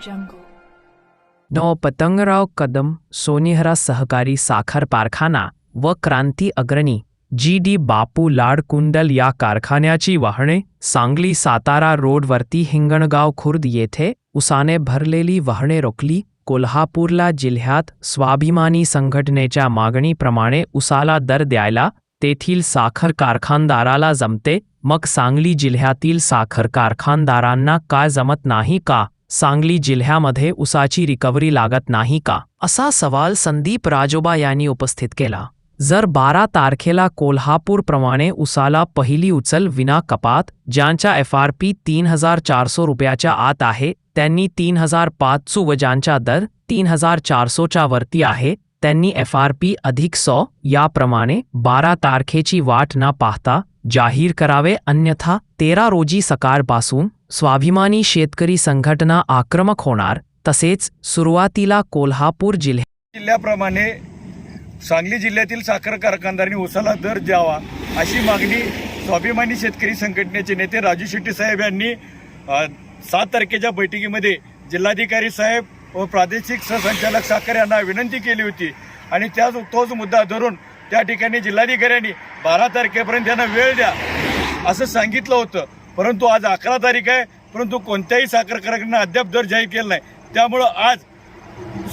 jungle. नौ पतंगराव कदम सोनेहरा सहकारी साखर कारखाना व क्रांती अग्रणी जी डी बापू लाडकुंडल या कारखान्याची वाहने सांगली सातारा रोडवरती हिंगणगाव खुर्द येथे उसाने भरलेली वाहने रोखली. कोल्हापूरला जिल्ह्यात स्वाभिमानी संघटनेच्या मागणीप्रमाणे उसाला दर द्यायला तेथील साखर कारखानदाराला जमते. मग सांगली जिल्ह्यातील साखर कारखानदारांना काय जमत नाही का? सांगली जिल्ह्यामध्ये उसाची रिकव्हरी लागत नाही का? असा सवाल संदीप राजोबा यांनी उपस्थित केला. जर बारा तारखेला कोल्हापूरप्रमाणे उसाला पहिली उचल विना कपात ज्यांच्या एफ आर पी तीन हजार चारसो रुपयाच्या आत आहे त्यांनी तीन हजार पाचशो व ज्यांचा दर तीन हजार चारसोच्या वरती आहे त्यांनी एफ आर पी अधिक सौ याप्रमाणे बारा तारखेची वाट न पाहता जाहीर करावे अन्यथा तेरा रोजी सकाळपासून स्वाभिमानी शेतकरी संघटना आक्रमक होणार तसेच सुरुवातीला कोल्हापूर जिल्हे जिल्ह्याप्रमाणे सांगली जिल्ह्यातील साखर कारखानदारांनी उसाला दर द्यावा अशी मागणी स्वाभिमानी शेतकरी संघटनेचे नेते राजू शेट्टी साहेब यांनी सात तारखेच्या बैठकीमध्ये जिल्हाधिकारी साहेब व प्रादेशिक सहसंचालक साखर यांना विनंती केली होती. आणि त्याच तोच मुद्दा धरून त्या ठिकाणी जिल्हाधिकाऱ्यांनी बारा तारखेपर्यंत त्यांना वेळ द्या असं सांगितलं होतं. परंतु आज अकरा तारीख आहे. परंतु कोणत्याही साखर कारखान्यानं अद्याप दर जाहीर केला नाही. त्यामुळं आज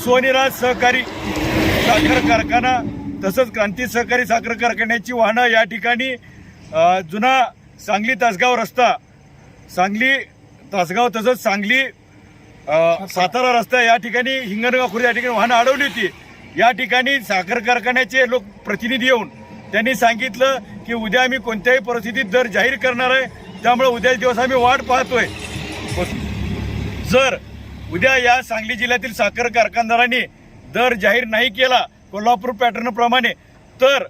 सोनीराज सहकारी साखर कारखाना तसंच क्रांती सहकारी साखर कारखान्याची वाहनं या ठिकाणी जुना सांगली तासगाव रस्ता सांगली तासगाव तसंच सांगली सातारा रस्ता या ठिकाणी हिंगणगाव खुर्द या ठिकाणी वाहनं अडवली होती. या ठिकाणी साखर कारखान्याचे लोक प्रतिनिधी येऊन त्यांनी सांगितलं की उद्या आम्ही कोणत्याही परिस्थितीत दर जाहीर करणार आहे. त्यामुळे उद्या दिवस आम्ही वाट पाहतोय. जर उद्या या सांगली जिल्ह्यातील साखर कारखानदारांनी दर जाहीर नाही केला कोल्हापूर पॅटर्नप्रमाणे तर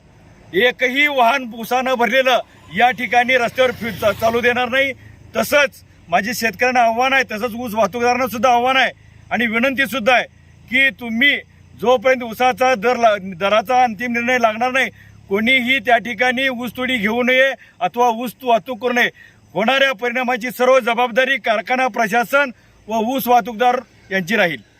एकही वाहन उसानं भरलेलं या ठिकाणी रस्त्यावर फिर चा- चालू देणार नाही. तसंच माझी शेतकऱ्यांना आव्हान आहे तसंच ऊस वाहतूकदारांना सुद्धा आव्हान आहे. आणि विनंतीसुद्धा आहे की तुम्ही जोपर्यंत उसाचा दर ला- दराचा अंतिम निर्णय लागणार नाही कोणीही त्या ठिकाणी ऊसतोडी घेऊ नये अथवा ऊस वाहतूक करू नये. होणाऱ्या परिणामाची सर्व जबाबदारी कारखाना प्रशासन व ऊस वाहतूकदार यांची राहील.